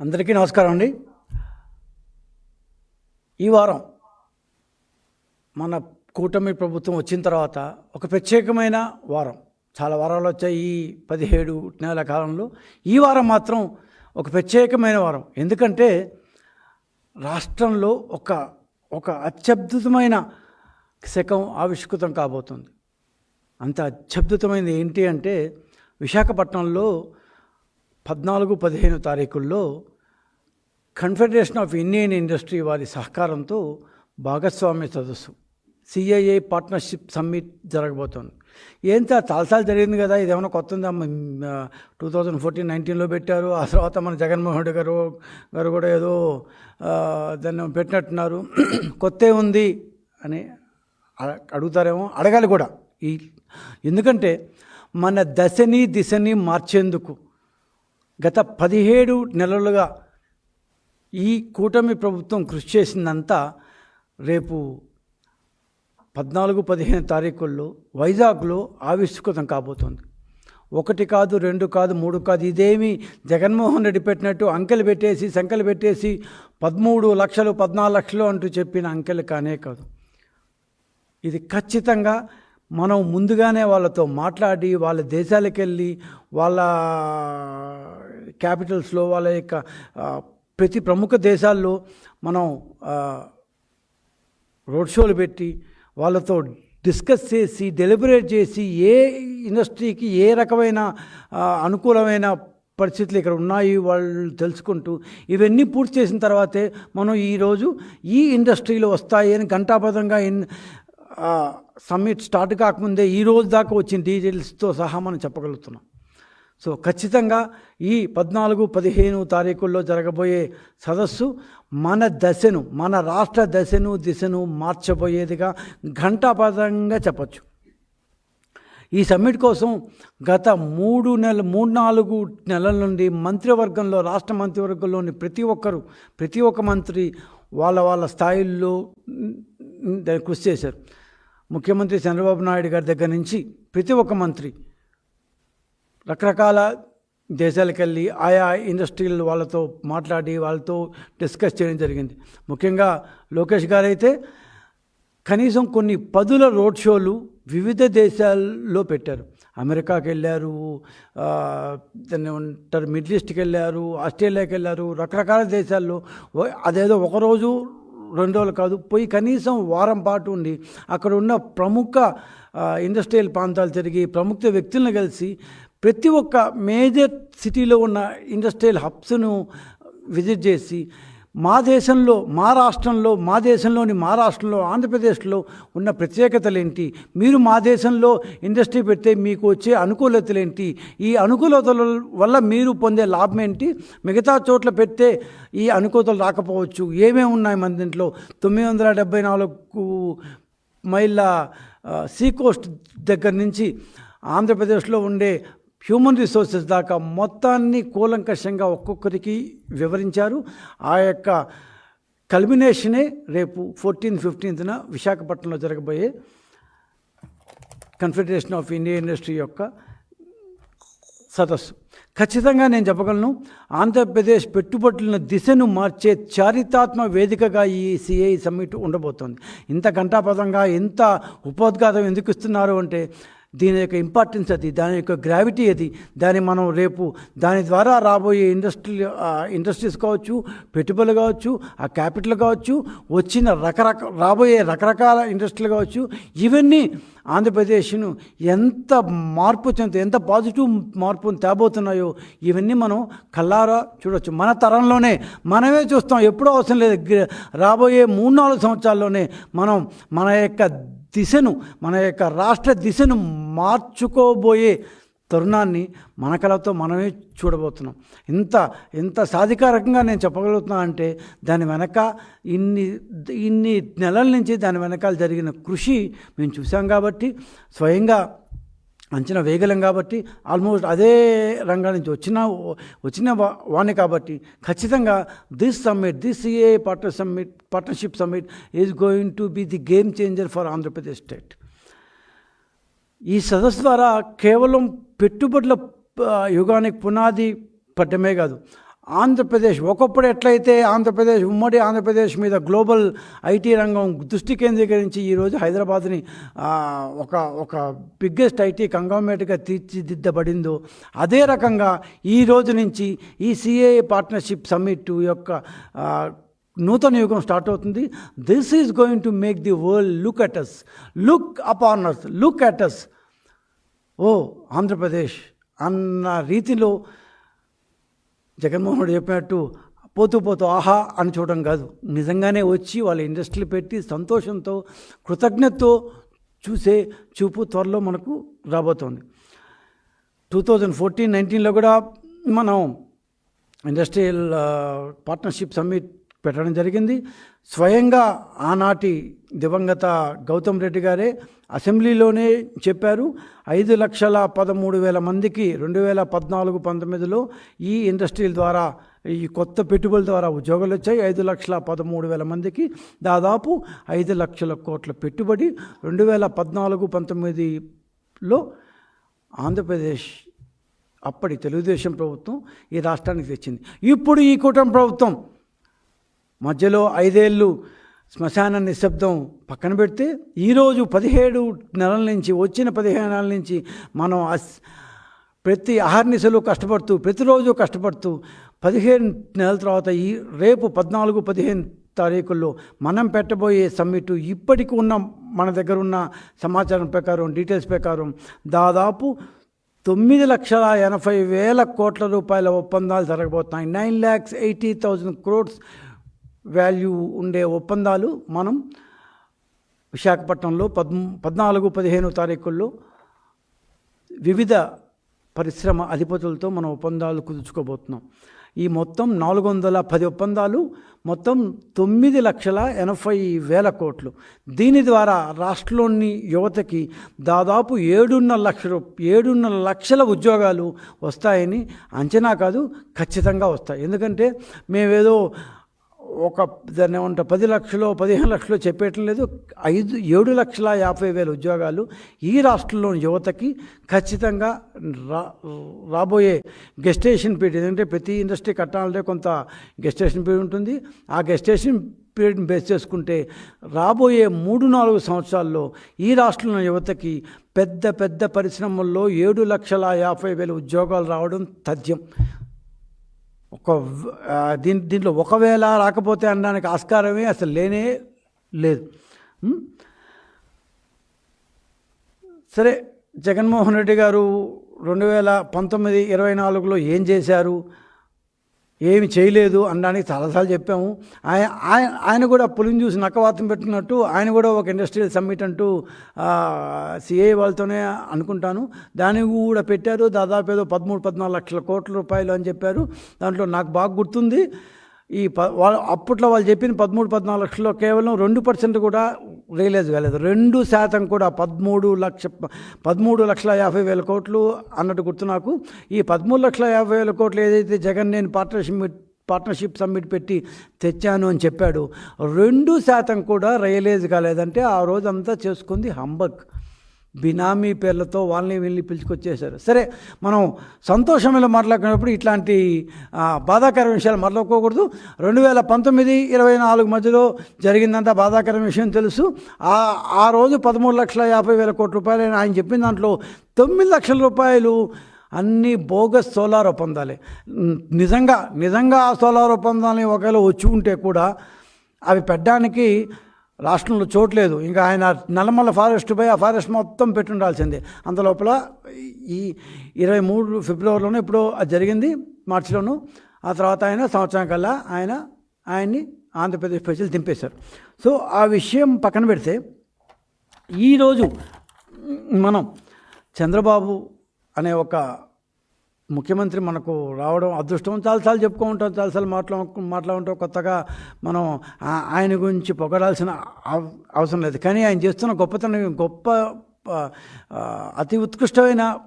అందరికీ నమస్కారం అండి. ఈ వారం మన కూటమి ప్రభుత్వం వచ్చిన తర్వాత ఒక ప్రత్యేకమైన వారం. చాలా వారాలు వచ్చాయి ఈ పదిహేడు నెలల కాలంలో. ఈ వారం మాత్రం ఒక ప్రత్యేకమైన వారం. ఎందుకంటే రాష్ట్రంలో ఒక ఒక అత్యద్భుతమైన శకం ఆవిష్కృతం కాబోతుంది. అంత అత్యద్భుతమైనది ఏంటి అంటే విశాఖపట్నంలో పద్నాలుగు పదిహేను తారీఖుల్లో కన్ఫెడరేషన్ ఆఫ్ ఇండియన్ ఇండస్ట్రీ వారి సహకారంతో భాగస్వామ్య సదస్సు సిఐఏ పార్ట్నర్షిప్ సమ్మిట్ జరగబోతోంది. ఏంత చాలాసార్లు జరిగింది కదా? ఇదేమైనా కొత్త ఉందా టూ థౌజండ్ ఫోర్టీన్ నైన్టీన్లో పెట్టారు. ఆ తర్వాత మన జగన్మోహన్ రెడ్డి గారు గారు కూడా ఏదో దాన్ని పెట్టినట్టున్నారు. కొత్త ఉంది అని అడుగుతారేమో? అడగాలి కూడా. ఈ ఎందుకంటే మన దశని దిశని మార్చేందుకు గత పదిహేడు నెలలుగా ఈ కూటమి ప్రభుత్వం కృషి చేసిందంతా రేపు పద్నాలుగు పదిహేను తారీఖుల్లో వైజాగ్లో ఆవిష్కృతం కాబోతోంది. ఒకటి కాదు రెండు కాదు మూడు కాదు ఇదేమి జగన్మోహన్ రెడ్డి పెట్టినట్టు అంకెలు పెట్టేసి సంఖ్యలు పెట్టేసి పదమూడు లక్షలు పద్నాలుగు లక్షలు అంటూ చెప్పిన అంకెలు కానే కాదు. ఇది ఖచ్చితంగా మనం ముందుగానే వాళ్ళతో మాట్లాడి వాళ్ళ దేశాలకు వెళ్ళి వాళ్ళ క్యాపిటల్స్లో వాళ్ళ యొక్క ప్రతి ప్రముఖ దేశాల్లో మనం రోడ్ షోలు పెట్టి వాళ్ళతో డిస్కస్ చేసి డెలిబరేట్ చేసి ఏ ఇండస్ట్రీకి ఏ రకమైన అనుకూలమైన పరిస్థితులు ఇక్కడ ఉన్నాయి వాళ్ళు తెలుసుకుంటూ ఇవన్నీ పూర్తి చేసిన తర్వాతే మనం ఈరోజు ఈ ఇండస్ట్రీలో వస్తాయి అని ఘంటాపథంగా ఇన్ సమ్మిట్ స్టార్ట్ కాకముందే ఈ రోజు దాకా వచ్చిన డీటెయిల్స్తో సహా మనం చెప్పగలుగుతున్నాం. సో ఖచ్చితంగా ఈ పద్నాలుగు పదిహేను తారీఖుల్లో జరగబోయే సదస్సు మన దశను మన రాష్ట్ర దశను దిశను మార్చబోయేదిగా ఘంటాపదంగా చెప్పచ్చు. ఈ సమ్మిట్ కోసం గత మూడు నెలలు మూడు నాలుగు నెలల నుండి మంత్రివర్గంలో రాష్ట్ర మంత్రివర్గంలోని ప్రతి ఒక్కరు ప్రతి ఒక్క మంత్రి వాళ్ళ వాళ్ళ స్థాయిల్లో కృషి చేశారు. ముఖ్యమంత్రి చంద్రబాబు నాయుడు గారి దగ్గర నుంచి ప్రతి ఒక్క మంత్రి రకరకాల దేశాలకు వెళ్ళి ఆయా ఇండస్ట్రీల వాళ్ళతో మాట్లాడి వాళ్ళతో డిస్కస్ చేయడం జరిగింది. ముఖ్యంగా లోకేష్ గారు అయితే కనీసం కొన్ని పదుల రోడ్ షోలు వివిధ దేశాల్లో పెట్టారు. అమెరికాకి వెళ్ళారు దాన్ని ఉంటారు మిడిల్ ఈస్ట్కి వెళ్ళారు ఆస్ట్రేలియాకి వెళ్ళారు రకరకాల దేశాల్లో అదేదో ఒకరోజు రెండు రోజులు కాదు పోయి కనీసం వారం పాటు ఉండి అక్కడ ఉన్న ప్రముఖ ఇండస్ట్రియల్ ప్రాంతాలు తిరిగి ప్రముఖ వ్యక్తులను కలిసి ప్రతి ఒక్క మేజర్ సిటీలో ఉన్న ఇండస్ట్రియల్ హబ్స్ను విజిట్ చేసి మా దేశంలో మా రాష్ట్రంలో మా దేశంలోని మా రాష్ట్రంలో ఆంధ్రప్రదేశ్లో ఉన్న ప్రత్యేకతలు ఏంటి మీరు మా దేశంలో ఇండస్ట్రీ పెడితే మీకు వచ్చే అనుకూలతలు ఏంటి ఈ అనుకూలతల వల్ల మీరు పొందే లాభం ఏంటి మిగతా చోట్ల పెడితే ఈ అనుకూలతలు రాకపోవచ్చు. ఏమేమి ఉన్నాయి మన దీంట్లో? తొమ్మిది వందల డెబ్బై నాలుగు మైళ్ళ సీ కోస్ట్ దగ్గర నుంచి ఆంధ్రప్రదేశ్లో ఉండే హ్యూమన్ రిసోర్సెస్ దాకా మొత్తాన్ని కూలంకషంగా ఒక్కొక్కరికి వివరించారు. ఆ యొక్క కల్మినేషనే రేపు ఫోర్టీన్ ఫిఫ్టీన్త్న విశాఖపట్నంలో జరగబోయే కన్ఫెడరేషన్ ఆఫ్ ఇండియన్ ఇండస్ట్రీ యొక్క సదస్సు. ఖచ్చితంగా నేను చెప్పగలను ఆంధ్రప్రదేశ్ పెట్టుబడుల దిశను మార్చే చారిత్రాత్మ వేదికగా ఈ సిఐ సమ్మిట్ ఉండబోతోంది. ఇంత ఘంటాపదంగా ఎంత ఉపోద్ఘాతం ఎందుకు ఇస్తున్నారు అంటే దీని యొక్క ఇంపార్టెన్స్ అది దాని యొక్క గ్రావిటీ అది. దాన్ని మనం రేపు దాని ద్వారా రాబోయే ఇండస్ట్రీ ఇండస్ట్రీస్ కావచ్చు పెట్టుబడులు కావచ్చు ఆ క్యాపిటల్ కావచ్చు వచ్చిన రకరక రాబోయే రకరకాల ఇండస్ట్రీలు కావచ్చు ఇవన్నీ ఆంధ్రప్రదేశ్ను ఎంత మార్పు చెందుతూ ఎంత పాజిటివ్ మార్పును తేబోతున్నాయో ఇవన్నీ మనం కల్లారా చూడొచ్చు. మన తరంలోనే మనమే చూస్తాం. ఎప్పుడూ అవసరం లేదు. రాబోయే మూడు నాలుగు సంవత్సరాల్లోనే మనం మన యొక్క దిశను మన యొక్క రాష్ట్ర దిశను మార్చుకోబోయే తరుణాన్ని మన కళతో మనమే చూడబోతున్నాం. ఇంత ఇంత సాధికారకంగా నేను చెప్పగలుగుతున్నా అంటే దాని వెనక ఇన్ని ఇన్ని నెలల నుంచి దాని వెనకాల జరిగిన కృషి మేము చూసాం కాబట్టి స్వయంగా అంచనా వేయగలం కాబట్టి ఆల్మోస్ట్ అదే రంగాల నుంచి వచ్చిన వచ్చిన వాణి కాబట్టి ఖచ్చితంగా this summit this CA partner summit partnership summit is going to be the game changer for Andhra Pradesh state ఈ సదస్సు ద్వారా కేవలం పెట్టుబడుల యుగానికి పునాది పట్టమే కాదు. ఆంధ్రప్రదేశ్ ఒకప్పుడు ఎట్లయితే ఆంధ్రప్రదేశ్ ఉమ్మడి ఆంధ్రప్రదేశ్ మీద గ్లోబల్ ఐటీ రంగం దృష్టి కేంద్రీకరించి ఈరోజు హైదరాబాద్ని ఒక ఒక బిగ్గెస్ట్ ఐటీ కంగామేట్గా తీర్చిదిద్దబడిందో అదే రకంగా ఈ రోజు నుంచి ఈ సిఏఏ పార్ట్నర్షిప్ సమ్మిట్ యొక్క నూతన యుగం స్టార్ట్ అవుతుంది. This is going to make the world look at us look upon us look at us ఓ ఆంధ్రప్రదేశ్ అన్న రీతిలో జగన్మోహన్ రెడ్డి చెప్పినట్టు పోతూ పోతూ ఆహా అని చూడడం కాదు. నిజంగానే వచ్చి వాళ్ళ ఇండస్ట్రీలు పెట్టి సంతోషంతో కృతజ్ఞతతో చూసే చూపు త్వరలో మనకు రాబోతోంది. టూ థౌజండ్ ఫోర్టీన్ నైన్టీన్లో కూడా మనం ఇండస్ట్రియల్ పార్ట్నర్షిప్ సమ్మిట్ పెట్టడం జరిగింది. స్వయంగా ఆనాటి దివంగత గౌతమ్ రెడ్డి గారే అసెంబ్లీలోనే చెప్పారు. ఐదు లక్షల పదమూడు వేల మందికి రెండు వేల పద్నాలుగు పంతొమ్మిదిలో ఈ ఇండస్ట్రీల ద్వారా ఈ కొత్త పెట్టుబడుల ద్వారా ఉద్యోగాలు వచ్చాయి. ఐదు లక్షల పదమూడు వేల మందికి దాదాపు ఐదు లక్షల కోట్ల పెట్టుబడి రెండు వేల పద్నాలుగు పంతొమ్మిదిలో ఆంధ్రప్రదేశ్ అప్పటి తెలుగుదేశం ప్రభుత్వం ఈ రాష్ట్రానికి తెచ్చింది. ఇప్పుడు ఈ కూటమి ప్రభుత్వం మధ్యలో ఐదేళ్ళు శ్మశాన నిశ్శబ్దం పక్కన పెడితే ఈరోజు పదిహేడు నెలల నుంచి వచ్చిన పదిహేను నెలల నుంచి మనం అస్ ప్రతి అహర్నిశలు కష్టపడుతూ ప్రతిరోజు కష్టపడుతూ పదిహేను నెలల తర్వాత ఈ రేపు పద్నాలుగు పదిహేను తారీఖుల్లో మనం పెట్టబోయే సమ్మిట్ ఇప్పటికి ఉన్న మన దగ్గర ఉన్న సమాచారం ప్రకారం డీటెయిల్స్ ప్రకారం దాదాపు తొమ్మిది లక్షల ఎనభై వేల కోట్ల రూపాయల ఒప్పందాలు జరగబోతున్నాయి. Nine lakhs eighty thousand crores value ఉండే ఒప్పందాలు మనం విశాఖపట్నంలో పద్ పద్నాలుగు పదిహేను తారీఖుల్లో వివిధ పరిశ్రమ అధిపతులతో మనం ఒప్పందాలు కుదుర్చుకోబోతున్నాం. ఈ మొత్తం నాలుగు వందల పది ఒప్పందాలు మొత్తం తొమ్మిది లక్షల ఎనభై వేల కోట్లు. దీని ద్వారా రాష్ట్రంలోని యువతకి దాదాపు ఏడున్నర లక్షల ఏడున్నర లక్షల ఉద్యోగాలు వస్తాయని అంచనా కాదు ఖచ్చితంగా వస్తాయి. ఎందుకంటే మేమేదో ఒక దాన్ని ఉంటే పది లక్షలు పదిహేను లక్షలు చెప్పేయటం లేదు. ఐదు ఏడు లక్షల యాభై వేల ఉద్యోగాలు ఈ రాష్ట్రంలోని యువతకి ఖచ్చితంగా రా రాబోయే గెస్టేషన్ పీరియడ్ ఎందుకంటే ప్రతి ఇండస్ట్రీ కట్టాలంటే కొంత గెస్టేషన్ పీరియడ్ ఉంటుంది. ఆ గెస్టేషన్ పీరియడ్ని బేస్ చేసుకుంటే రాబోయే మూడు నాలుగు సంవత్సరాల్లో ఈ రాష్ట్రంలో యువతకి పెద్ద పెద్ద పరిశ్రమల్లో ఏడు లక్షల యాభై వేల ఉద్యోగాలు రావడం తథ్యం. ఒక దీని దీంట్లో ఒకవేళ రాకపోతే అనడానికి ఆస్కారమే అసలు లేనే లేదు. సరే జగన్మోహన్ రెడ్డి గారు రెండు వేల పంతొమ్మిది ఇరవై నాలుగులో ఏం చేశారు? ఏమి చేయలేదు అనడానికి చాలాసార్లు చెప్పాము. ఆయన ఆయన ఆయన కూడా పులిని చూసి నక్కవాతం పెట్టినట్టు ఆయన కూడా ఒక ఇండస్ట్రియల్ సమ్మిట్ అంటూ సిఏ వాళ్ళతోనే అనుకుంటాను. దాన్ని కూడా పెట్టారు. దాదాపు ఏదో పదమూడు పద్నాలుగు లక్షల కోట్ల రూపాయలు అని చెప్పారు. దాంట్లో నాకు బాగా గుర్తుంది. ఈ ప వాళ్ళు అప్పట్లో వాళ్ళు చెప్పిన పదమూడు పద్నాలుగు లక్షల్లో కేవలం రెండు పర్సెంట్ కూడా రియలైజ్ కాలేదు. రెండు శాతం కూడా పదమూడు లక్ష పదమూడు లక్షల యాభై వేల కోట్లు అన్నట్టు గుర్తు నాకు. ఈ పదమూడు లక్షల యాభై వేల కోట్లు ఏదైతే జగన్ నేను పార్ట్నర్షిప్ పార్ట్నర్షిప్ సమ్మిట్ పెట్టి తెచ్చాను అని చెప్పాడు రెండు శాతం కూడా రియలైజ్ కాలేదంటే ఆ రోజంతా చేసుకుంది హంబక్ బినామీ పేర్లతో వాళ్ళని వీళ్ళని పిలుచుకొచ్చేసారు సరే మనం సంతోషంలో మాట్లాడుకున్నప్పుడు ఇట్లాంటి బాధాకర విషయాలు మాట్లాడుకోకూడదు. రెండు వేల పంతొమ్మిది ఇరవై నాలుగు మధ్యలో జరిగిందంతా బాధాకర విషయం తెలుసు. ఆ ఆ రోజు పదమూడు లక్షల యాభై వేల కోట్ల రూపాయలు అని ఆయన చెప్పిన దాంట్లో తొమ్మిది లక్షల రూపాయలు అన్నీ బోగస్ సోలార్ ఒప్పందాలే. నిజంగా నిజంగా ఆ సోలార్ ఒప్పందాలని ఒకవేళ వచ్చి ఉంటే కూడా అవి పెట్టడానికి రాష్ట్రంలో చోట్లేదు ఇంకా ఆయన నల్లమల్ల ఫారెస్ట్ పోయి ఆ ఫారెస్ట్ మొత్తం పెట్టుండాల్సిందే. అంత లోపల ఈ ఇరవై మూడు ఫిబ్రవరిలోనే ఇప్పుడు అది జరిగింది మార్చిలోను. ఆ తర్వాత ఆయన సంవత్సరం కల్లా ఆయన ఆయన్ని ఆంధ్రప్రదేశ్ ప్రజలు దింపేశారు. సో ఆ విషయం పక్కన పెడితే ఈరోజు మనం చంద్రబాబు అనే ఒక ముఖ్యమంత్రి మనకు రావడం అదృష్టం. చాలాసార్లు చెప్పుకో ఉంటాం చాలాసార్లు మాట్లా మాట్లాడుకుంటాం. కొత్తగా మనం ఆయన గురించి పొగడాల్సిన అవ- అవసరం లేదు. కానీ ఆయన చేస్తున్న గొప్పతనం గొప్ప అతి ఉత్కృష్టమైన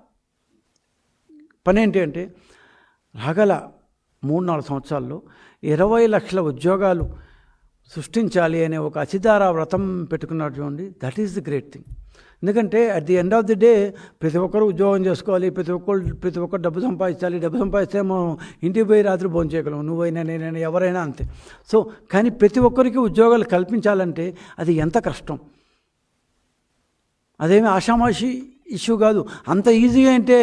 పని ఏంటి అంటే రాగల మూడు నాలుగు సంవత్సరాల్లో ఇరవై లక్షల ఉద్యోగాలు సృష్టించాలి అనే ఒక అసిధార వ్రతం పెట్టుకున్నారు చూడండి. That is the great thing ఎందుకంటే at the end of the day ప్రతి ఒక్కరు ఉద్యోగం చేసుకోవాలి ప్రతి ఒక్కరు ప్రతి ఒక్కరు డబ్బు సంపాదించాలి డబ్బు సంపాదిస్తే మనం ఇంటికి పోయి రాత్రి భోజనం చేయగలం నువ్వైనా నేనైనా ఎవరైనా అంతే. సో కానీ ప్రతి ఒక్కరికి ఉద్యోగాలు కల్పించాలంటే అది ఎంత కష్టం? అదేమి ఆషామాషి ఇష్యూ కాదు. అంత ఈజీగా అంటే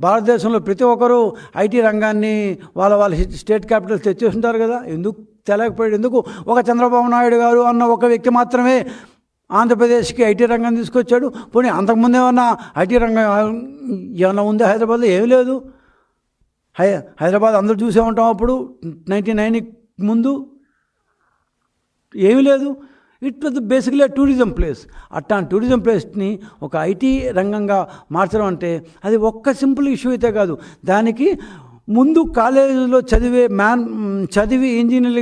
భారతదేశంలో ప్రతి ఒక్కరూ ఐటీ రంగాన్ని వాళ్ళ వాళ్ళ స్టేట్ క్యాపిటల్ తెచ్చేస్తుంటారు కదా. ఎందుకు తెలియకపోయాడు ఎందుకు ఒక చంద్రబాబు నాయుడు గారు అన్న ఒక వ్యక్తి మాత్రమే ఆంధ్రప్రదేశ్కి ఐటీ రంగం తీసుకొచ్చాడు. పోనీ అంతకుముందు ఏమన్నా ఐటీ రంగం ఏమన్నా ఉందా హైదరాబాద్లో? ఏమీ లేదు. హై హైదరాబాద్ అందరూ చూసే ఉంటాం అప్పుడు నైంటీ నైన్కి ముందు. ఏమీ లేదు. It was basically tourism place అట్లాంటి టూరిజం ప్లేస్ని ఒక ఐటీ రంగంగా మార్చడం అంటే అది ఒక్క సింపుల్ ఇష్యూ అయితే కాదు. దానికి ముందు కాలేజీలో చదివే మ్యాన్ చదివి ఇంజనీర్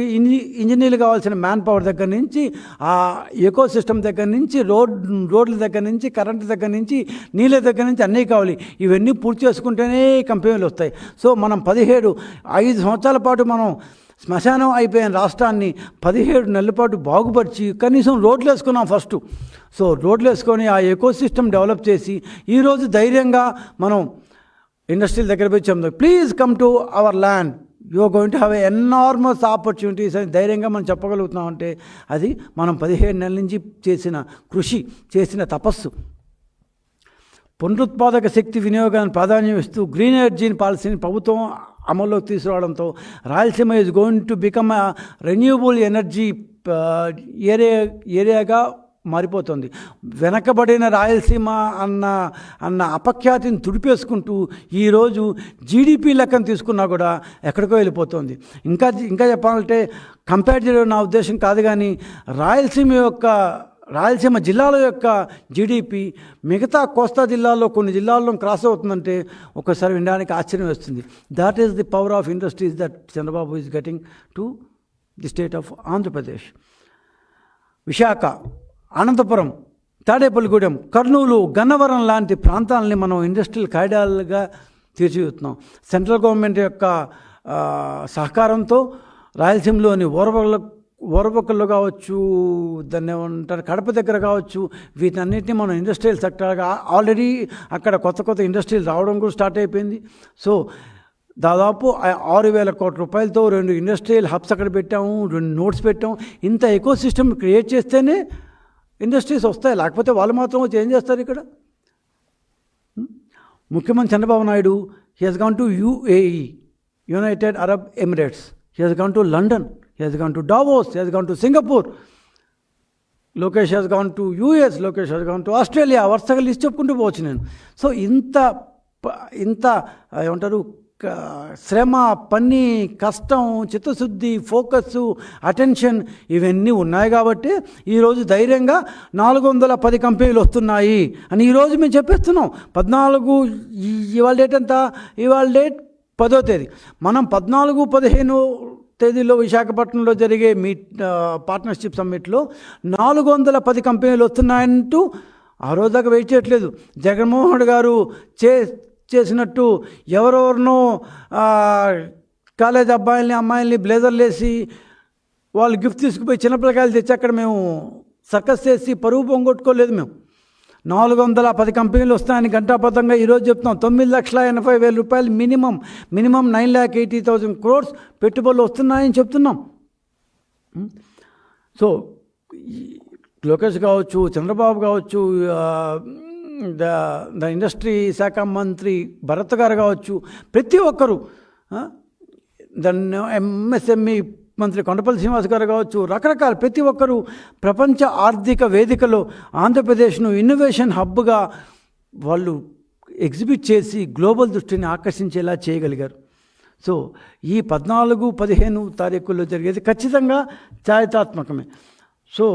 ఇంజనీర్లు కావాల్సిన మ్యాన్ పవర్ దగ్గర నుంచి ఆ ఎకో సిస్టమ్ దగ్గర నుంచి రోడ్ రోడ్ల దగ్గర నుంచి కరెంట్ దగ్గర నుంచి నీళ్ళ దగ్గర నుంచి అన్నీ కావాలి. ఇవన్నీ పూర్తి చేసుకుంటేనే కంపెనీలు వస్తాయి. సో మనం పదిహేడు ఐదు సంవత్సరాల పాటు మనం శ్మశానం అయిపోయిన రాష్ట్రాన్ని పదిహేడు నెలల పాటు బాగుపరిచి కనీసం రోడ్లు వేసుకున్నాం ఫస్ట్. సో రోడ్లు వేసుకొని ఆ ఎకో సిస్టమ్ డెవలప్ చేసి ఈరోజు ధైర్యంగా మనం ఇండస్ట్రీల దగ్గర పోయి చెప్తాం please come to our land. You going to have enormous opportunities అని ధైర్యంగా మనం చెప్పగలుగుతున్నాం అంటే అది మనం పదిహేడు నెలల నుంచి చేసిన కృషి చేసిన తపస్సు. పునరుత్పాదక శక్తి వినియోగాన్ని ప్రాధాన్యం ఇస్తూ గ్రీన్ ఎనర్జీని పాలసీని ప్రభుత్వం అమల్లోకి తీసుకురావడంతో Rayalaseema is going to become renewable energy area ఏరియాగా మారిపోతుంది. వెనకబడిన రాయలసీమ అన్న అన్న అపఖ్యాతిని తుడిపేసుకుంటూ ఈరోజు జీడిపి లెక్కను తీసుకున్నా కూడా ఎక్కడికో వెళ్ళిపోతుంది. ఇంకా ఇంకా చెప్పాలంటే కంపేర్ చేయడం నా ఉద్దేశం కాదు కానీ రాయలసీమ యొక్క రాయలసీమ జిల్లాల యొక్క జీడిపి మిగతా కోస్తా జిల్లాల్లో కొన్ని జిల్లాల్లో క్రాస్ అవుతుందంటే ఒకసారి వినడానికి ఆశ్చర్యం వేస్తుంది. That is the power of industries that Chandrababu is getting to the state of Andhra Pradesh Visakha Anantapuram Tadepalligudem Kurnool Gannavaram లాంటి ప్రాంతాలని మనం ఇండస్ట్రియల్ కారిడార్లుగా తీర్చిదిద్దుతున్నాం. సెంట్రల్ గవర్నమెంట్ యొక్క సహకారంతో రాయలసీమలోని ఓరవల ఓరబొక్కల్లో కావచ్చు దాన్ని ఏమంటారు కడప దగ్గర కావచ్చు వీటన్నిటిని మనం ఇండస్ట్రియల్ సెక్టర్గా ఆల్రెడీ అక్కడ కొత్త కొత్త ఇండస్ట్రీలు రావడం కూడా స్టార్ట్ అయిపోయింది. సో దాదాపు ఆరు వేల కోట్ల రూపాయలతో రెండు ఇండస్ట్రియల్ హబ్స్ అక్కడ పెట్టాము రెండు నోట్స్ పెట్టాము. ఇంత ఎకో సిస్టమ్ క్రియేట్ చేస్తేనే ఇండస్ట్రీస్ వస్తాయి. లేకపోతే వాళ్ళు మాత్రం వచ్చి ఏం చేస్తారు ఇక్కడ? ముఖ్యమంత్రి Chandrababu Naidu he has gone to UAE United Arab Emirates he has gone to London he has gone to Davos he has gone to Singapore Lokesh has gone to US Lokesh has gone to Australia వరుసగా list చెప్పుకుంటూ పోవచ్చు నేను. So ఇంత ఇంత ఏమంటారు శ్రమ పని కష్టం చిత్తశుద్ధి ఫోకస్ అటెన్షన్ ఇవన్నీ ఉన్నాయి కాబట్టి ఈరోజు ధైర్యంగా నాలుగు వందల పది కంపెనీలు వస్తున్నాయి అని ఈరోజు మేము చెప్పేస్తున్నాం. పద్నాలుగు ఇవాళ డేట్ ఎంత? ఇవాళ డేట్ పదో తేదీ. మనం పద్నాలుగు పదిహేను తేదీలో విశాఖపట్నంలో జరిగే మీ పార్ట్నర్షిప్ సమ్మిట్లో నాలుగు వందల పది కంపెనీలు వస్తున్నాయంటూ ఆ రోజు దాకా వెయిట్ చేయట్లేదు. జగన్మోహన్ గారు చే చేసినట్టు ఎవరెవరినో కాలేజ్ అబ్బాయిల్ని అమ్మాయిల్ని బ్లేజర్లు వేసి వాళ్ళు గిఫ్ట్ తీసుకుపోయి చిన్నపిల్లకాయలు తెచ్చి అక్కడ మేము సర్కస్ చేసి పరువు పొంగొట్టుకోలేదు మేము. నాలుగు వందల పది కంపెనీలు వస్తాయని గంటాబద్ధంగా ఈరోజు చెప్తున్నాం. తొమ్మిది లక్షల ఎనభై వేల రూపాయలు minimum minimum nine lakh eighty thousand crores పెట్టుబడులు వస్తున్నాయని చెప్తున్నాం. సో లోకేష్ కావచ్చు చంద్రబాబు కావచ్చు ద ద ఇండస్ట్రీ శాఖ మంత్రి భరత్ గారు కావచ్చు ప్రతి ఒక్కరు ద దాన్ని ఎంఎస్ఎంఈ మంత్రి కొండపల్లి శ్రీనివాస్ గారు కావచ్చు రకరకాల ప్రతి ఒక్కరూ ప్రపంచ ఆర్థిక వేదికలో ఆంధ్రప్రదేశ్ను ఇన్నోవేషన్ హబ్గా వాళ్ళు ఎగ్జిబిట్ చేసి గ్లోబల్ దృష్టిని ఆకర్షించేలా చేయగలిగారు. సో ఈ పద్నాలుగు పదిహేను తారీఖుల్లో జరిగేది ఖచ్చితంగా చారిత్రాత్మకమే సో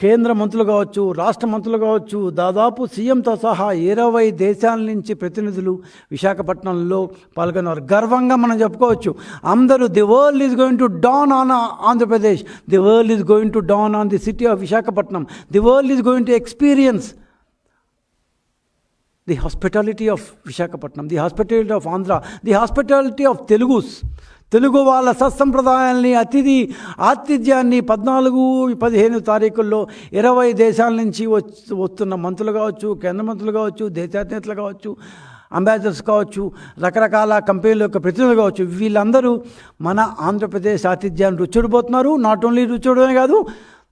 కేంద్ర మంత్రులు కావచ్చు రాష్ట్ర మంత్రులు కావచ్చు దాదాపు సీఎంతో సహా ఇరవై దేశాల నుంచి ప్రతినిధులు విశాఖపట్నంలో పాల్గొన్నారు. గర్వంగా మనం చెప్పుకోవచ్చు. అందరూ the world is going to dawn on Andhra Pradesh. The world is going to dawn on the city of Visakhapatnam. The world is going to experience the hospitality of Visakhapatnam the hospitality of Andhra the hospitality of Telugus Telugu వాళ్ళ సత్సంప్రదాయాల్ని అతిథి ఆతిథ్యాన్ని పద్నాలుగు పదిహేను తారీఖుల్లో ఇరవై దేశాల నుంచి వస్తున్న మంత్రులు కావచ్చు కేంద్ర మంత్రులు కావచ్చు దేశాధినేతలు కావచ్చు అంబాసిడర్స్ కావచ్చు రకరకాల కంపెనీల యొక్క ప్రతినిధులు కావచ్చు వీళ్ళందరూ మన ఆంధ్రప్రదేశ్ ఆతిథ్యాన్ని రుచుడిపోతున్నారు. నాట్ ఓన్లీ రుచుడమే కాదు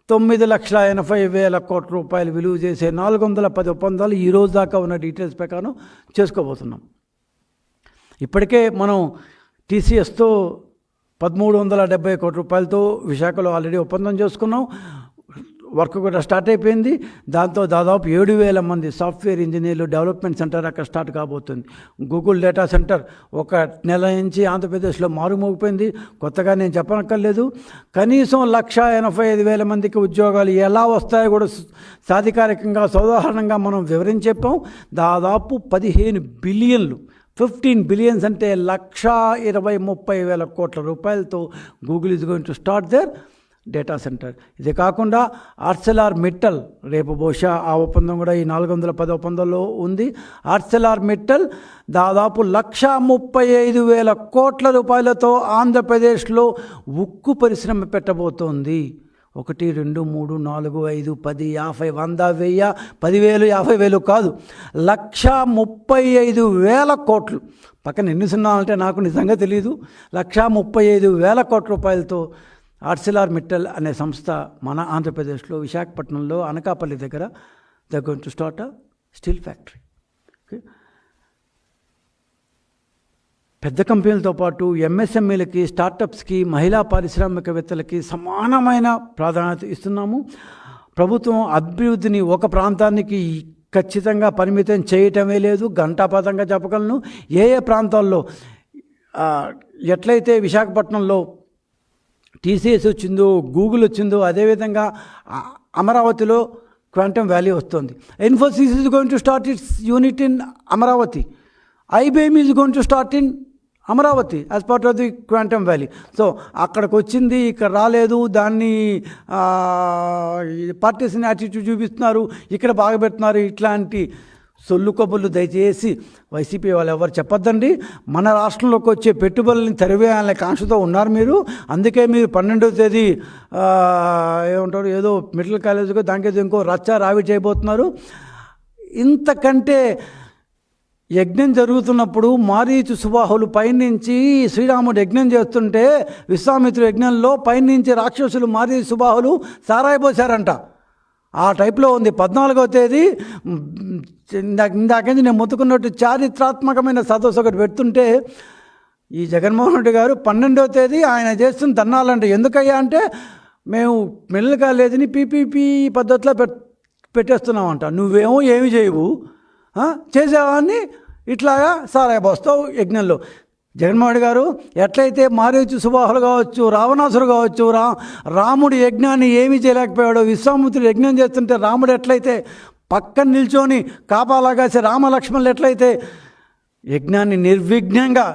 తొమ్మిది లక్షల ఎనభై వేల కోట్ల రూపాయలు విలువ చేసే నాలుగు వందల పది ఒప్పందాలు ఈ రోజు దాకా ఉన్న డీటెయిల్స్ ప్రకారం చేసుకోబోతున్నాం. ఇప్పటికే మనం టీసీఎస్తో పదమూడు వందల డెబ్బై కోట్ల రూపాయలతో విశాఖలో ఆల్రెడీ ఒప్పందం చేసుకున్నాం. వర్క్ కూడా స్టార్ట్ అయిపోయింది. దాంతో దాదాపు ఏడు వేల మంది సాఫ్ట్వేర్ ఇంజనీర్లు డెవలప్మెంట్ సెంటర్ అక్కడ స్టార్ట్ కాబోతుంది. గూగుల్ డేటా సెంటర్ ఒక నెల నుంచి ఆంధ్రప్రదేశ్లో మారుమోగిపోయింది. కొత్తగా నేను చెప్పనక్కర్లేదు. కనీసం లక్ష ఎనభై ఐదు వేల మందికి ఉద్యోగాలు ఎలా వస్తాయో కూడా సాధికారికంగా సాధారణంగా మనం వివరించి చెప్పాం. దాదాపు పదిహేను బిలియన్లు ఫిఫ్టీన్ బిలియన్స్ అంటే లక్ష ఇరవై ముప్పై వేల కోట్ల రూపాయలతో Google is going to start there data center ఇది కాకుండా ఆర్సెలార్ మిట్టల్ రేపు బహుశా ఆ ఒప్పందం కూడా ఈ నాలుగు వందల పది ఒప్పందంలో ఉంది. ఆర్సెలార్ మిట్టల్ దాదాపు లక్ష ముప్పై ఐదు వేల కోట్ల రూపాయలతో ఆంధ్రప్రదేశ్లో ఉక్కు పరిశ్రమ పెట్టబోతోంది. ఒకటి రెండు మూడు నాలుగు ఐదు పది యాభై వంద వెయ్యి పదివేలు యాభై వేలు కాదు. లక్ష ముప్పై ఐదు వేల కోట్లు. పక్కన ఎన్ని సున్నాలంటే నాకు నిజంగా తెలియదు లక్ష ముప్పై ఐదు వేల కోట్ల రూపాయలతో ఆర్సిలార్ మిట్టల్ అనే సంస్థ మన ఆంధ్రప్రదేశ్లో విశాఖపట్నంలో అనకాపల్లి దగ్గర దగ్గర to start a steel factory okay పెద్ద కంపెనీలతో పాటు ఎంఎస్ఎంఈలకి స్టార్టప్స్కి మహిళా పారిశ్రామికవేత్తలకి సమానమైన ప్రాధాన్యత ఇస్తున్నాము. ప్రభుత్వం అభివృద్ధిని ఒక ప్రాంతానికి ఖచ్చితంగా పరిమితం చేయటమే లేదు. గంటాపదంగా చెప్పగలను. ఏ ఏ ప్రాంతాల్లో ఎట్లయితే విశాఖపట్నంలో టీసీఎస్ వచ్చిందో గూగుల్ వచ్చిందో అదేవిధంగా అమరావతిలో క్వాంటమ్ వ్యాలీ వస్తుంది. Infosys is going to start its unit in Amaravati. IBM is going to start in Amaravati as part of the quantum valley so అక్కడికి వచ్చింది ఇక్కడ రాలేదు దాన్ని పార్టీస్ని యాటిట్యూడ్ చూపిస్తున్నారు ఇక్కడ బాగా పెడుతున్నారు ఇట్లాంటి సొల్లు కబుర్లు దయచేసి వైసీపీ వాళ్ళు ఎవరు చెప్పొద్దండి. మన రాష్ట్రంలోకి వచ్చే పెట్టుబడుల్ని తెరవేయాలనే కాంక్షతో ఉన్నారు మీరు. అందుకే మీరు పన్నెండవ తేదీ ఏమంటారు ఏదో మిడిల్ కాలేజీకో దానికేదో ఇంకో రచ్చ రావి చేయబోతున్నారు. ఇంతకంటే యజ్ఞం జరుగుతున్నప్పుడు మారీచు సుబాహులు పైనుంచి శ్రీరాముడు యజ్ఞం చేస్తుంటే విశ్వామిత్రుడు యజ్ఞంలో పైనుంచి రాక్షసులు మారీ సుబాహులు సారాయిపోసారంట ఆ టైప్లో ఉంది. పద్నాలుగో తేదీ మ్, ఇందాకేంది నేను మొత్తుకున్నట్టు చారిత్రాత్మకమైన సదస్సు ఒకటి పెడుతుంటే ఈ జగన్మోహన్ రెడ్డి గారు పన్నెండవ తేదీ ఆయన చేస్తున్న దన్నాలంటే. ఎందుకయ్యా అంటే మేము మెల్లగా లేదని పీపీపీ పద్ధతిలో పెట్టేస్తున్నామంట. నువ్వేమో ఏమి చేయవు. చేసేవాడిని ఇట్లాగా సారాయి పోస్తావు యజ్ఞంలో. జగన్మోహన్ గారు ఎట్లయితే మారేచు సుబాహులు కావచ్చు రావణాసురు కావచ్చు రా రాముడు యజ్ఞాన్ని ఏమీ చేయలేకపోయాడో విశ్వామిత్రుడు యజ్ఞం చేస్తుంటే రాముడు ఎట్లయితే పక్కన నిల్చొని కాపాలాగాసి రామలక్ష్మణులు ఎట్లయితే యజ్ఞాన్ని నిర్విఘ్నంగా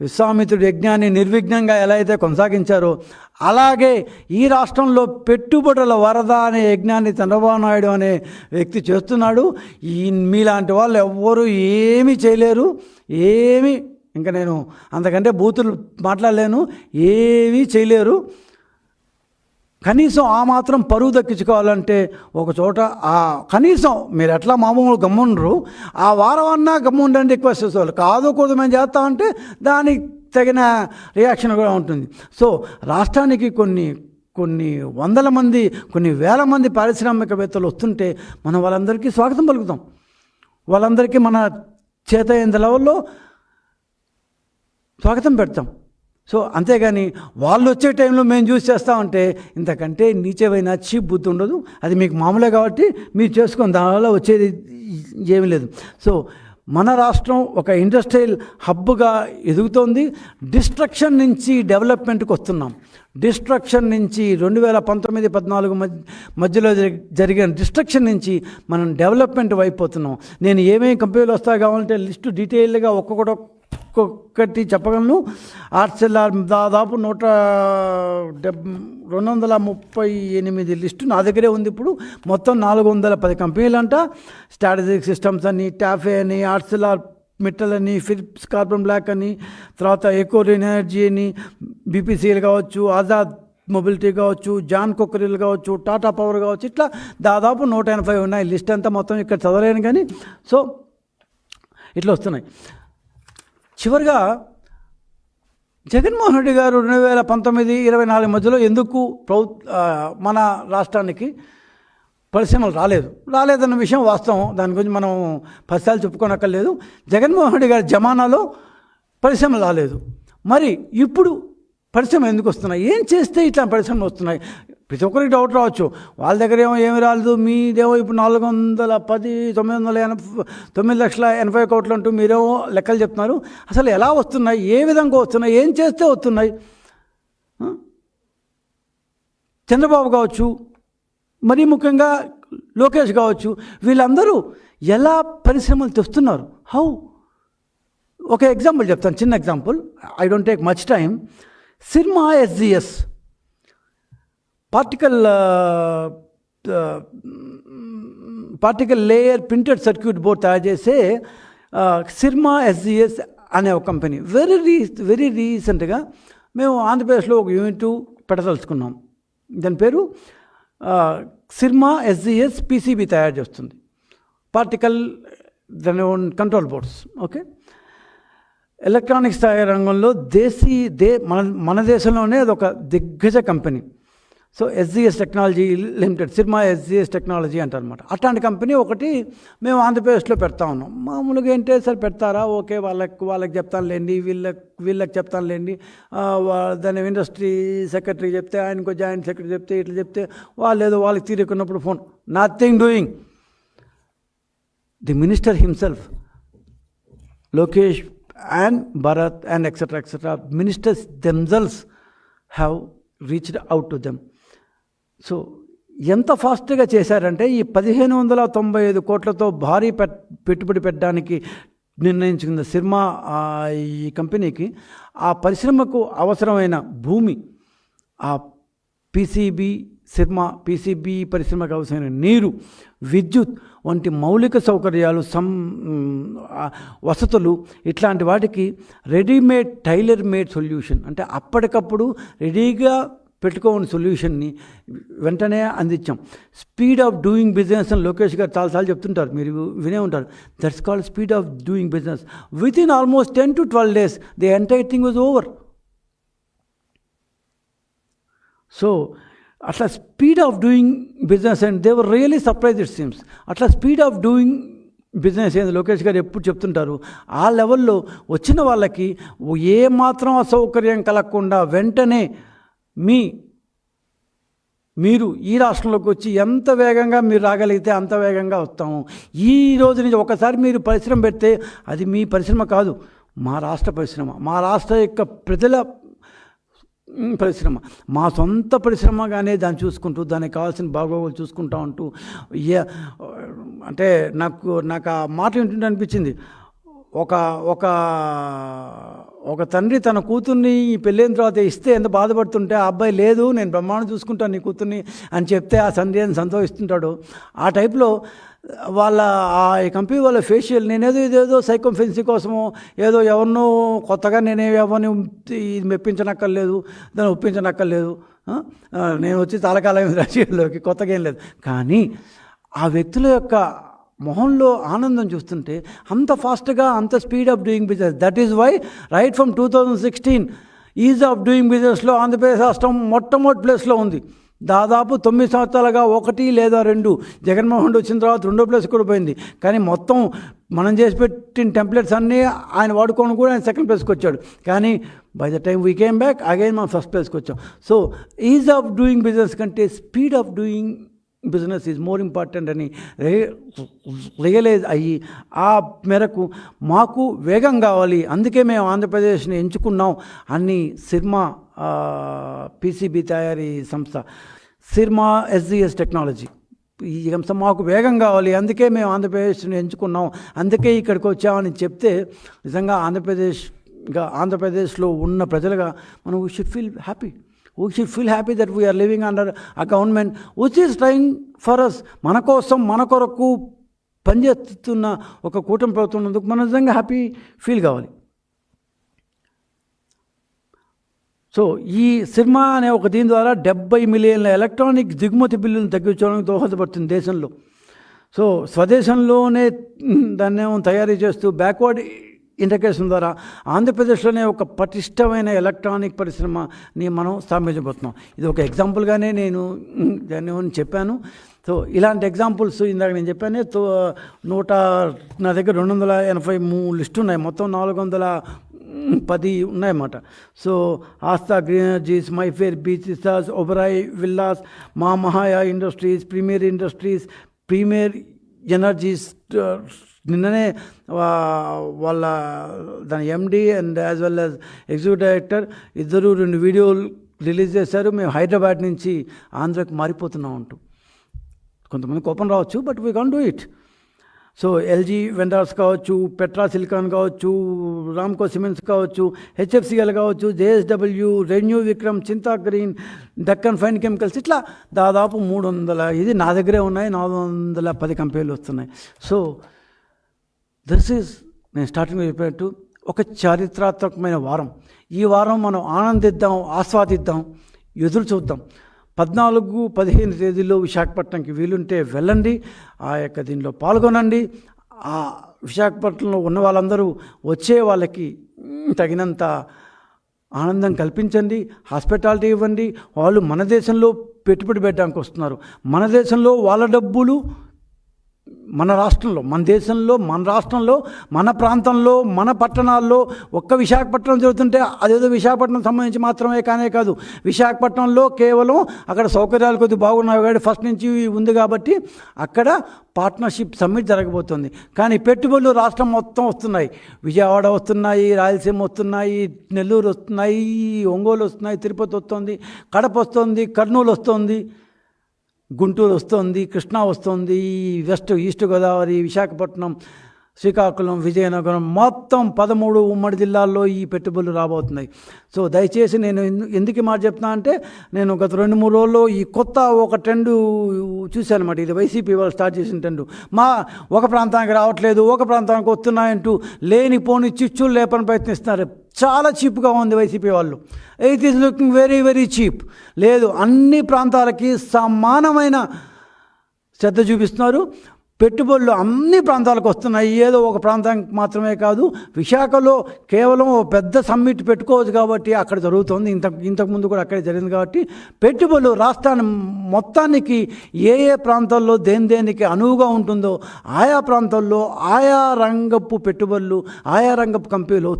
విశ్వామిత్రుడు యజ్ఞాన్ని నిర్విఘ్నంగా ఎలా అయితే కొనసాగించారో అలాగే ఈ రాష్ట్రంలో పెట్టుబడుల వరద అనే యజ్ఞాన్ని చంద్రబాబు నాయుడు అనే వ్యక్తి చేస్తున్నాడు. ఈ మీలాంటి వాళ్ళు ఎవ్వరూ ఏమీ చేయలేరు. ఏమీ ఇంకా నేను అంతకంటే బూతులు మాట్లాడలేను. ఏమీ చేయలేరు. కనీసం ఆ మాత్రం పరువు దక్కించుకోవాలంటే ఒక చోట ఆ కనీసం మీరు ఎట్లా మామూలు గమ్ముండరు ఆ వారం అన్నా గమ్ముండండి రిక్వెస్ట్ చేసేవాళ్ళు. కాదు కూడదు మేము చేస్తామంటే దానికి తగిన రియాక్షన్ కూడా ఉంటుంది. సో రాష్ట్రానికి కొన్ని కొన్ని వందల మంది కొన్ని వేల మంది పారిశ్రామికవేత్తలు వస్తుంటే మనం వాళ్ళందరికీ స్వాగతం పలుకుతాం. వాళ్ళందరికీ మన చేత ఎంత లెవెల్లో స్వాగతం పెడతాం. సో అంతేగాని వాళ్ళు వచ్చే టైంలో మేము చూసి చేస్తామంటే ఇంతకంటే నీచమైన చీప్ బుద్ధి ఉండదు. అది మీకు మామూలే కాబట్టి మీరు చేసుకొని దానివల్ల వచ్చేది ఏమీ లేదు. సో మన రాష్ట్రం ఒక ఇండస్ట్రియల్ హబ్గా ఎదుగుతోంది. డిస్ట్రక్షన్ నుంచి డెవలప్మెంట్కి వస్తున్నాం. డిస్ట్రక్షన్ నుంచి రెండు వేల పంతొమ్మిది పద్నాలుగు మధ్యలో జరిగిన డిస్ట్రక్షన్ నుంచి మనం డెవలప్మెంట్ వైపోతున్నాం నేను ఏమేమి కంపెనీలు వస్తాయి కావాలంటే లిస్టు డీటెయిల్గా ఒక్కొక్కటి ఒక్కొక్కటి చెప్పగలను. ఆర్సెల్ఆర్ దాదాపు నూట డెబ్ రెండు వందల ముప్పై ఎనిమిది లిస్టు నా దగ్గరే ఉంది ఇప్పుడు. మొత్తం నాలుగు వందల పది కంపెనీలు అంట స్ట్రాటజిక్ సిస్టమ్స్ అని టాఫే అని ఆర్సెల్ఆర్ మిట్టల్ అని ఫిలిప్స్ కార్బన్ బ్లాక్ అని తర్వాత ఎకో ఎనర్జీ అని బీపీసీఎల్ కావచ్చు ఆజాద్ మొబిలిటీ కావచ్చు జాన్ కొక్కరీలు కావచ్చు టాటా పవర్ కావచ్చు ఇట్లా దాదాపు నూట ఎనభై ఉన్నాయి. లిస్ట్ అంతా మొత్తం ఇక్కడ చదవలేను కానీ సో ఇట్లా వస్తున్నాయి. చివరిగా జగన్మోహన్ రెడ్డి గారు రెండు వేల పంతొమ్మిది ఇరవై నాలుగు మధ్యలో ఎందుకు ప్రభు మన రాష్ట్రానికి పరిశ్రమలు రాలేదు? రాలేదన్న విషయం వాస్తవం. దాని గురించి మనం పదిసార్లు చెప్పుకోనక్కర్లేదు. జగన్మోహన్ రెడ్డి గారి జమానాలో పరిశ్రమలు రాలేదు. మరి ఇప్పుడు పరిశ్రమ ఎందుకు వస్తున్నాయి? ఏం చేస్తే ఇట్లా పరిశ్రమలు వస్తున్నాయి? ప్రతి ఒక్కరికి డౌట్ రావచ్చు. వాళ్ళ దగ్గర ఏమో ఏమి రాలేదు. మీదేమో ఇప్పుడు నాలుగు వందల పది తొమ్మిది వందల ఎనభై తొమ్మిది లక్షల ఎనభై కోట్లు అంటూ మీరేమో లెక్కలు చెప్తున్నారు. అసలు ఎలా వస్తున్నాయి? ఏ విధంగా వస్తున్నాయి? ఏం చేస్తే వస్తున్నాయి? చంద్రబాబు కావచ్చు మరీ ముఖ్యంగా లోకేష్ కావచ్చు వీళ్ళందరూ ఎలా పరిశ్రమలు తెస్తున్నారు? హౌ ఒక ఎగ్జాంపుల్ చెప్తాను చిన్న example I don't take much time Syrma SGS particle particle layer printed circuit board తయారు చేసే uh, సిర్మా ఎస్జిఎస్ అనే ఒక కంపెనీ వెరీ రీ వెరీ రీసెంట్గా మేము ఆంధ్రప్రదేశ్లో ఒక యూనిట్ పెట్టదలుచుకున్నాం. దాని పేరు సిర్మా ఎస్జిఎస్ పీసీబీ తయారు చేస్తుంది. పార్టికల్ దాని కంట్రోల్ బోర్డ్స్ ఓకే ఎలక్ట్రానిక్స్ తయారీ రంగంలో దేశీ దే మన మన దేశంలోనే అదొక దిగ్గజ company so SGS technology limited Syrma SGS technology అంటారు అనమాట అట్లాంటి కంపెనీ ఒకటి మేము ఆంధ్రప్రదేశ్లో పెడతా ఉన్నాం మామూలుగా ఏంటే సార్ పెడతారా ఓకే వాళ్ళకి వాళ్ళకి చెప్తానులేండి వీళ్ళకి వీళ్ళకి చెప్తానులేండి ఆ, వా- దాని ఇండస్ట్రీ సెక్రటరీ చెప్తే ఆయనకో జాయింట్ సెక్రటరీ చెప్తే ఇట్లా చెప్తే వాళ్ళు ఏదో వాళ్ళకి తీరుకున్నప్పుడు phone nothing doing the minister himself Lokesh and Bharat and etc. etc. Ministers themselves have reached out to them. So ఎంత ఫాస్ట్గా చేశారంటే ఈ పదిహేను వందల తొంభై ఐదు కోట్లతో భారీ పెట్ పెట్టుబడి పెట్టడానికి నిర్ణయించుకున్న సినిమా ఈ కంపెనీకి ఆ పరిశ్రమకు అవసరమైన భూమి ఆ పీసీబీ సినిమా పీసీబీ పరిశ్రమకు అవసరమైన నీరు విద్యుత్ వంటి మౌలిక సౌకర్యాలు సం వసతులు ఇట్లాంటి వాటికి రెడీమేడ్ టైలర్ మేడ్ సొల్యూషన్. అంటే అప్పటికప్పుడు రెడీగా పెట్టుకోని సొల్యూషన్ని వెంటనే అందించాం. స్పీడ్ ఆఫ్ డూయింగ్ బిజినెస్ అని లోకేష్ గారు చాలాసార్లు చెప్తుంటారు. మీరు వినే ఉంటారు. That's called speed of doing business. With in almost ten to twelve days the entire thing was over so అట్లా speed of doing business and they're really surprise it seems అట్లా speed of doing business ఏంది? లోకేష్ గారు ఎప్పుడు చెప్తుంటారు? ఆ లెవెల్లో వచ్చిన వాళ్ళకి ఏ మాత్రం అసౌకర్యం కలగకుండా వెంటనే మీ మీరు ఈ రాష్ట్రంలోకి వచ్చి ఎంత వేగంగా మీరు రాగలిగితే అంత వేగంగా వస్తాము. ఈ రోజు నుంచి ఒకసారి మీరు పరిశ్రమ పెడితే అది మీ పరిశ్రమ కాదు మా రాష్ట్ర పరిశ్రమ. మా రాష్ట్ర యొక్క ప్రజల పరిశ్రమ. మా సొంత పరిశ్రమగానే దాన్ని చూసుకుంటూ దానికి కావాల్సిన బాగోగులు చూసుకుంటా ఉంటూ ఏ అంటే నాకు నాకు ఆ మాట వింటుంటే అనిపించింది. ఒక ఒక ఒక తండ్రి తన కూతుర్ని ఈ పెళ్ళైన తర్వాత ఇస్తే ఎంత బాధపడుతుంటే ఆ అబ్బాయి లేదు నేను బ్రహ్మాండం చూసుకుంటాను నీ కూతుర్ని అని చెప్తే ఆ తండ్రి అని సంతోషిస్తుంటాడు? ఆ టైప్లో వాళ్ళ ఆ కంపెనీ వాళ్ళ ఫేషియల్ నేనేదో ఇదేదో సైకోఫెన్సీ కోసమో ఏదో ఎవరినో కొత్తగా నేనే ఎవరిని ఇది మెప్పించనక్కర్లేదు దాన్ని ఒప్పించనక్కర్లేదు నేను వచ్చి తాలకాలం కాలం రాజకీయాల్లోకి కొత్తగా ఏం లేదు. కానీ ఆ వ్యక్తుల యొక్క మొహంలో ఆనందం చూస్తుంటే అంత ఫాస్ట్గా అంత speed of doing business. That is why right from two thousand sixteen ease of doing బిజినెస్లో ఆంధ్రప్రదేశ్ రాష్ట్రం మొట్టమొదటి ప్లేస్లో ఉంది. దాదాపు తొమ్మిది సంవత్సరాలుగా ఒకటి లేదా రెండు. జగన్మోహన్ రెడ్డి వచ్చిన తర్వాత రెండో ప్లేస్ కూడా పోయింది. కానీ మొత్తం మనం చేసి పెట్టిన టెంప్లెట్స్ అన్నీ ఆయన వాడుకొని కూడా ఆయన సెకండ్ ప్లేస్కి వచ్చాడు. కానీ by the time we came back again మనం ఫస్ట్ ప్లేస్కి వచ్చాం. So ease of doing business కంటే speed of doing business is more important అని రియలైజ్ అయ్యి ఆ మేరకు మాకు వేగం కావాలి అందుకే మేము ఆంధ్రప్రదేశ్ని ఎంచుకున్నాం అని సిర్మా పీసీబీ తయారీ సంస్థ సిర్మా ఎస్జిఎస్ టెక్నాలజీ. ఈ సంస్థ మాకు వేగం కావాలి అందుకే మేము ఆంధ్రప్రదేశ్ని ఎంచుకున్నాం అందుకే ఇక్కడికి వచ్చామని చెప్తే నిజంగా ఆంధ్రప్రదేశ్ ఇంకా ఆంధ్రప్రదేశ్లో ఉన్న ప్రజలుగా మనం should feel happy we should feel happy that we are living under a government which is trying for us మన కోసం మన కొరకు పనిచేస్తున్న ఒక కూటమి ప్రభుత్వం ఉన్నందుకు మనం నిజంగా హ్యాపీ ఫీల్ కావాలి. సో ఈ సినిమా అనే ఒక దీని ద్వారా డెబ్బై మిలియన్ల ఎలక్ట్రానిక్ దిగుమతి బిల్లును తగ్గించడానికి దోహదపడుతుంది దేశంలో. సో స్వదేశంలోనే దాన్ని ఏమో తయారీ చేస్తూ బ్యాక్వర్డ్ ఇంటగ్రేషన్ ద్వారా ఆంధ్రప్రదేశ్లోనే ఒక పటిష్టమైన ఎలక్ట్రానిక్ పరిశ్రమని మనం స్థాపించబోతున్నాం. ఇది ఒక ఎగ్జాంపుల్గానే నేను దాన్ని చెప్పాను. సో ఇలాంటి ఎగ్జాంపుల్స్ ఇందాక నేను చెప్పానే తో నూట నా దగ్గర రెండు వందల ఎనభై మూడు లిస్టు ఉన్నాయి. మొత్తం నాలుగు వందల పది ఉన్నాయన్నమాట. So Aastha greenergies Mayfair beach Oberoi villas మా మహాయా industries premier industries premier energies నిన్ననే వాళ్ళ దాని MD and as well as executive director ఇద్దరు రెండు వీడియోలు రిలీజ్ చేశారు. మేము హైదరాబాద్ నుంచి ఆంధ్రాకి మారిపోతున్నాం అంటూ. కొంతమంది కోపం రావచ్చు but we can do it. So LG vendors కావచ్చు పెట్రా సిలికాన్ కావచ్చు రామ్కో సిమెంట్స్ కావచ్చు హెచ్ఎఫ్సిఎల్ కావచ్చు JSW renew Vikram Chinta green Deccan fine chemicals ఇట్లా దాదాపు మూడు వందల ఇది నా దగ్గరే ఉన్నాయి నాలుగు వందల పది కంపెనీలు వస్తున్నాయి. సో దిస్ ఈజ్ నేను స్టార్టింగ్లో చెప్పినట్టు ఒక చారిత్రాత్మకమైన వారం. ఈ వారం మనం ఆనందిద్దాం ఆస్వాదిద్దాం ఎదురు చూద్దాం. పద్నాలుగు పదిహేను తేదీలో విశాఖపట్నంకి వీలుంటే వెళ్ళండి. ఆ యొక్క దీనిలో పాల్గొనండి. ఆ విశాఖపట్నంలో ఉన్న వాళ్ళందరూ వచ్చే వాళ్ళకి తగినంత ఆనందం కల్పించండి హాస్పిటాలిటీ ఇవ్వండి. వాళ్ళు మన దేశంలో పెట్టుబడి పెట్టడానికి వస్తున్నారు. మన దేశంలో వాళ్ళ డబ్బులు మన రాష్ట్రంలో మన దేశంలో మన రాష్ట్రంలో మన ప్రాంతంలో మన పట్టణాల్లో ఒక్క విశాఖపట్నం జరుగుతుంటే అదేదో విశాఖపట్నం సంబంధించి మాత్రమే కానే కాదు. విశాఖపట్నంలో కేవలం అక్కడ సౌకర్యాలు కొద్దిగా బాగున్నాయి కాబట్టి ఫస్ట్ నుంచి ఉంది కాబట్టి అక్కడ పార్ట్నర్షిప్ సమ్మిట్ జరగబోతుంది. కానీ పెట్టుబడులు రాష్ట్రం మొత్తం వస్తున్నాయి. విజయవాడ వస్తున్నాయి రాయలసీమ వస్తున్నాయి నెల్లూరు వస్తున్నాయి ఒంగోలు వస్తున్నాయి తిరుపతి వస్తుంది కడప వస్తుంది కర్నూలు వస్తుంది. గుంటూరు వస్తుంది కృష్ణా వస్తుంది వెస్ట్ ఈస్ట్ గోదావరి విశాఖపట్నం శ్రీకాకుళం విజయనగరం మొత్తం పదమూడు ఉమ్మడి జిల్లాల్లో ఈ పెట్టుబడులు రాబోతున్నాయి. సో దయచేసి నేను ఎందుకు మాట చెప్తున్నా అంటే నేను గత రెండు మూడు రోజుల్లో ఈ కొత్త ఒక ట్రెండ్ చూశాను అనమాట ఇది వైసీపీ వాళ్ళు స్టార్ట్ చేసిన ట్రెండ్. మా ఒక ప్రాంతానికి రావట్లేదు ఒక ప్రాంతానికి వస్తున్నాయంటూ లేనిపోని చిచ్చులు లేపని ప్రయత్నిస్తున్నారు. చాలా చీప్గా ఉంది వైసీపీ వాళ్ళు. It is looking very very cheap లేదు అన్ని ప్రాంతాలకి సమానమైన శ్రద్ధ చూపిస్తున్నారు. పెట్టుబడులు అన్ని ప్రాంతాలకు వస్తున్నాయి. ఏదో ఒక ప్రాంతానికి మాత్రమే కాదు విశాఖలో కేవలం ఓ పెద్ద సమ్మిట్ పెట్టుకోవచ్చు కాబట్టి అక్కడ జరుగుతుంది. ఇంత ఇంతకుముందు కూడా అక్కడే జరిగింది కాబట్టి పెట్టుబడులు రాష్ట్రాన్ని మొత్తానికి ఏ ఏ ప్రాంతాల్లో దేని దేనికి అనువుగా ఉంటుందో ఆయా ప్రాంతాల్లో ఆయా రంగపు పెట్టుబడులు ఆయా రంగపు కంపెనీలు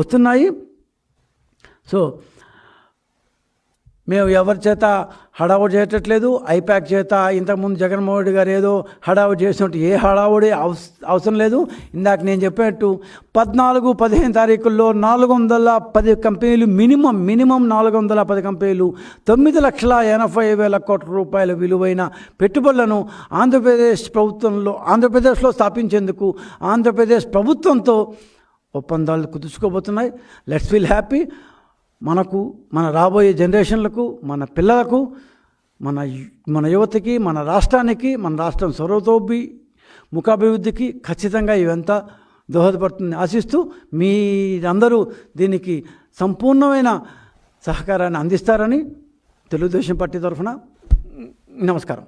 వస్తున్నాయి. సో మేము ఎవరి చేత హడావు చేయట్లేదు ఐపాక్ చేత ఇంతకుముందు జగన్మోహన్ రెడ్డి గారు ఏదో హడావు చేసినట్టు ఏ హడావుడి అవస్- అవసరం లేదు. ఇందాక నేను చెప్పినట్టు పద్నాలుగు పదిహేను తారీఖుల్లో నాలుగు వందల పది కంపెనీలు మినిమం మినిమం నాలుగు వందల పది కంపెనీలు తొమ్మిది లక్షల ఎనభై వేల కోట్ల రూపాయల విలువైన పెట్టుబడులను ఆంధ్రప్రదేశ్ ప్రభుత్వంలో ఆంధ్రప్రదేశ్లో స్థాపించేందుకు ఆంధ్రప్రదేశ్ ప్రభుత్వంతో ఒప్పందాలు కుదుర్చుకోబోతున్నాయి. లెట్స్ ఫీల్ హ్యాపీ మనకు మన రాబోయే జనరేషన్లకు మన పిల్లలకు మన మన యువతకి మన రాష్ట్రానికి మన రాష్ట్రం సర్వతోభి ముఖాభివృద్ధికి ఖచ్చితంగా ఇవంతా దోహదపడుతుంది ఆశిస్తూ మీరందరూ దీనికి సంపూర్ణమైన సహకారాన్ని అందిస్తారని తెలుగుదేశం పార్టీ తరఫున నమస్కారం.